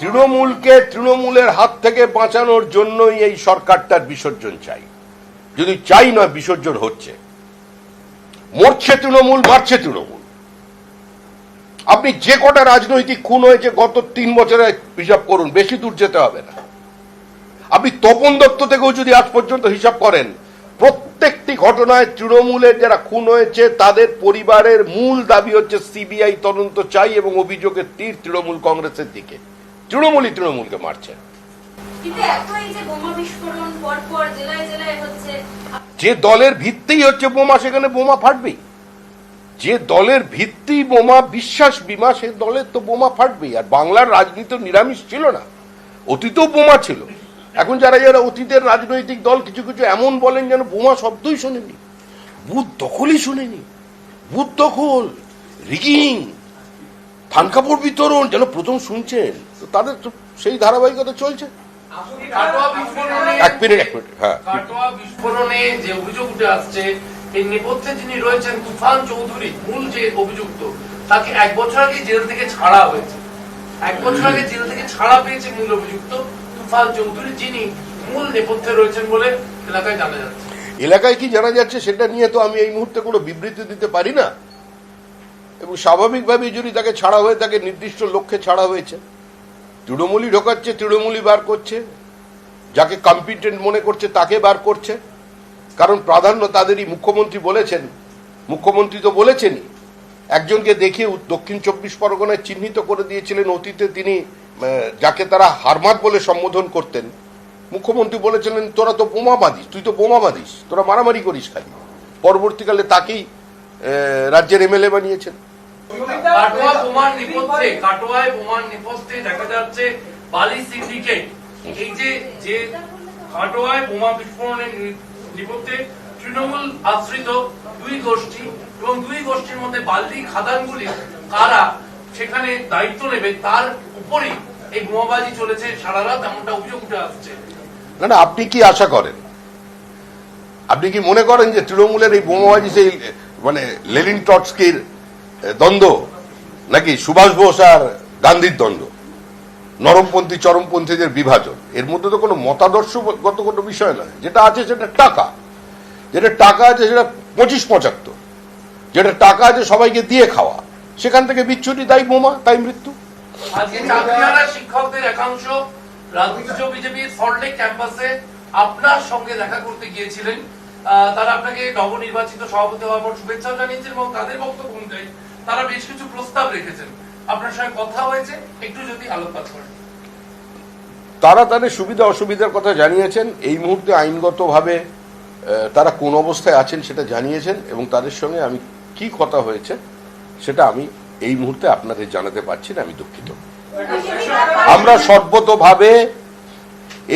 তৃণমূলকে তৃণমূলের হাত থেকে বাঁচানোর জন্যই এই সরকারটার বিসর্জন চাই। যদি চাই নয় বিসর্জন হচ্ছে। মরছে তৃণমূল মারছে তৃণমূল। আপনি যে কটা রাজনৈতিক খুন হয়েছে গত তিন বছরে হিসাব করুন, বেশি দূর যেতে হবে না। আপনি তপন দত্ত থেকেও যদি আজ পর্যন্ত হিসাব করেন, প্রত্যেকটি ঘটনায় তৃণমূলের যারা খুন হয়েছে, তাদের পরিবারের মূল দাবি হচ্ছে, সিবিআই তদন্ত চাই এবং অভিযোগের তীর তৃণমূল কংগ্রেসের দিকে। তৃণমূলই তৃণমূলকে মারছে। যে দলের ভিত্তিই হচ্ছে বোমা সেখানে বোমা ফাটবেই। যে দলের ভিত্তি বোমা বিশ্বাস বিমা সে দলের তো বোমা ফাটবেই। আর বাংলার রাজনীতি নিরামিষ ছিল না। অতীতেও বোমা ছিল। এখন যারা যারা অতীতের রাজনৈতিক দল কিছু কিছু এমন বলেন যেন বোমা শব্দই শোনেনি। বুথ দখলই শুনেনি। বুথ দখল রিগিং থান কাপড় বিতরণ যেন প্রথম শুনছেন। তো তাদের তো সেই ধারাবাহিকতা চলছে। এক মিনিট এক মিনিট হ্যাঁ। বিস্ফোরণে যে অভিযোগ উঠে আসছে এই নেপথ্যে যিনি রয়েছেন তুফান চৌধুরী মূল যে অভিযুক্ত তাকে এক বছর আগে জেল থেকে ছাড়া হয়েছে। এক বছর আগে জেল থেকে ছাড়া পেয়েছে মূল অভিযুক্ত তুফান চৌধুরী যিনি মূল নেপথ্যে রয়েছেন বলে এলাকায় জানা যাচ্ছে। এলাকায় কি জানা যাচ্ছে সেটা নিয়ে তো আমি এই মুহূর্তে কোনো বিবৃতি দিতে পারি না। এবং স্বাভাবিকভাবে যদি তাকে ছাড়া হয়ে, তাকে নির্দিষ্ট লক্ষ্যে ছাড়া হয়েছে। তৃণমূলই ঢোকাচ্ছে, তৃণমূলই বার করছে। যাকে কম্পিটেন্ট মনে করছে, তাকে বার করছে। কারণ প্রাধান্য তাদেরই, মুখ্যমন্ত্রী বলেছেন। মুখ্যমন্ত্রী তো বলেছেনই। একজনকে দেখে দক্ষিণ চব্বিশ পরগনায় চিহ্নিত করে দিয়েছিলেন অতীতে তিনি যাকে তারা হারমাত বলে সম্বোধন করতেন। মুখ্যমন্ত্রী বলেছিলেন, তোরা তো বোমা বাঁধিস, তুই তো বোমা বাঁধিস, তোরা মারামারি করিস খালি। পরবর্তীকালে তাকেই রাজ্যের এমএলএ বানিয়েছেন। কাটোয়া বোমার নেপথ্যে, কাটোয়ায় বোমার নেপথ্যে দেখা যাচ্ছে বালি সিন্ডিকেট। এই যে যে কাটোয়ায় বোমা বিস্ফোরণের নেপথ্যে তৃণমূল আশ্রিত দুই গোষ্ঠী এবং দুই গোষ্ঠীর মধ্যে খাদানগুলি কারা সেখানে দায়িত্ব নেবে, তার উপরই এই বোমাবাজি চলেছে সারা রাত, এমনটা অভিযোগ উঠে আসছে। না না, আপনি কি আশা করেন? আপনি কি মনে করেন যে তৃণমূলের এই বোমাবাজি সেই মানে লেলিন টটস্কির দ্বন্দ্ব? নাকি সুভাষ বোস আর গান্ধীর দ্বন্দ্ব? নরমপন্থী চরমপন্থীদের বিভাজন, এর মধ্যে তো কোনো মতাদর্শগত কোনো বিষয় নয়। যেটা আছে সেটা টাকা। যেটা টাকা আছে সেটা পঁচিশ পঁচাত্তর। যেটা টাকা আছে সবাইকে দিয়ে খাওয়া। সেখান থেকে বিচ্ছুটি তাই বোমা, তাই মৃত্যু। শিক্ষকদের একাংশ সল্টলেক ক্যাম্পাসে আপনার সঙ্গে দেখা করতে গিয়েছিলেন। তারা আপনাকে নবনির্বাচিত সভাপতি হওয়ার পর শুভেচ্ছা জানিয়েছেন এবং তাদের বক্তব্য অনুযায়ী তারা বেশ কিছু প্রস্তাব রেখেছেন। আপনার সঙ্গে কথা হয়েছে, একটু যদি আলোকপাত করেন। তারা তাদের সুবিধা অসুবিধার কথা জানিয়েছেন। এই মুহূর্তে আইনগতভাবে তারা কোন অবস্থায় আছেন সেটা জানিয়েছেন এবং তাদের সঙ্গে আমি কি কথা হয়েছে সেটা আমি এই মুহূর্তে আপনাদের জানাতে পারছি না, আমি দুঃখিত। আমরা সর্বতভাবে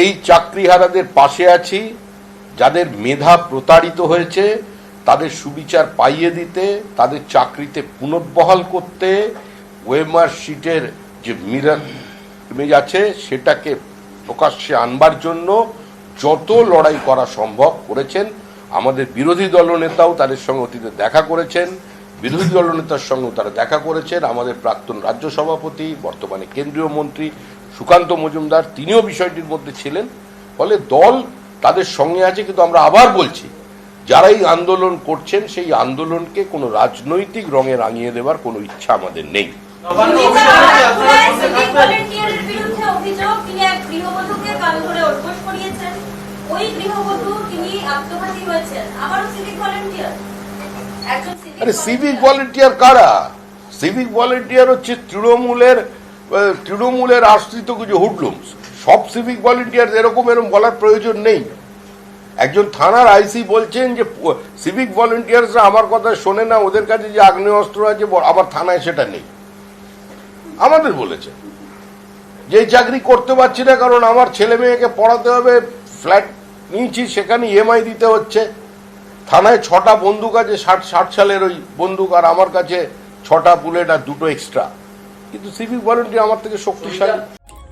এই চাকরিহারাদের পাশে আছি, যাদের মেধা প্রতারিত হয়েছে তাদের সুবিচার পাইয়ে দিতে, তাদের চাকরিতে পুনর্বহাল করতে, ওয়েমার শিটের যে মিরার ইমেজ আছে, সেটাকে প্রকাশ্যে আনবার জন্য যত লড়াই করা সম্ভব করেছেন। আমাদের বিরোধী দলনেতাও তাদের সঙ্গে অতীতে দেখা করেছেন। বিরোধী দলনেতার সঙ্গেও তারা দেখা করেছেন। আমাদের প্রাক্তন রাজ্য সভাপতি, বর্তমানে কেন্দ্রীয় মন্ত্রী সুকান্ত মজুমদার, তিনিও বিষয়টির মধ্যে ছিলেন। ফলে দল তাদের সঙ্গে আছে, কিন্তু আমরা আবার বলছি যারা এই আন্দোলন করছেন সেই আন্দোলনকে কোনো রাজনৈতিক রঙে রাঙিয়ে দেওয়ার কোনো ইচ্ছা আমাদের নেই। সিভিক ভলেন্টিয়ারের বিরুদ্ধে অভিযোগ তিনি এক গৃহবধূকে কাল ধরে উদ্ঘোষ করিয়েছেন। ওই গৃহবধূ তিনি আত্মঘাতী হয়েছেন। আবারও সিভিক ভলেন্টিয়ার আরে সিভিক ভলেন্টিয়ার কারা? সিভিক ভলেন্টিয়ার হচ্ছে তৃণমূলের তৃণমূলের আশ্রিত কিছু হুডলুমস সব সিভিক ভলেন্টিয়ার এরকম এরকম বলার প্রয়োজন নেই। একজন থানার আইসি বলছেন যে সিভিক ভলেন্টিয়ার্সরা আমার কথা শোনে না, ওদের কাছে যে আগ্নেয়াস্ত্র আছে, ব- আবার থানায় সেটা নেই। আমাদের বলেছে। যে চাকরি করতে পারছি না, কারণ আমার ছেলে মেয়েকে পড়াতে হবে, ফ্ল্যাট নিয়েছি, সেখানে ইএমআই দিতে হচ্ছে। থানায় ছটা বন্দুক আছে, ষাট ষাট সালের ওই বন্দুক, আর আমার কাছে ছটা বুলেট আর দুটো এক্সট্রা। কিন্তু সিভিক ভলেন্টিয়ার আমার থেকে শক্তিশালী।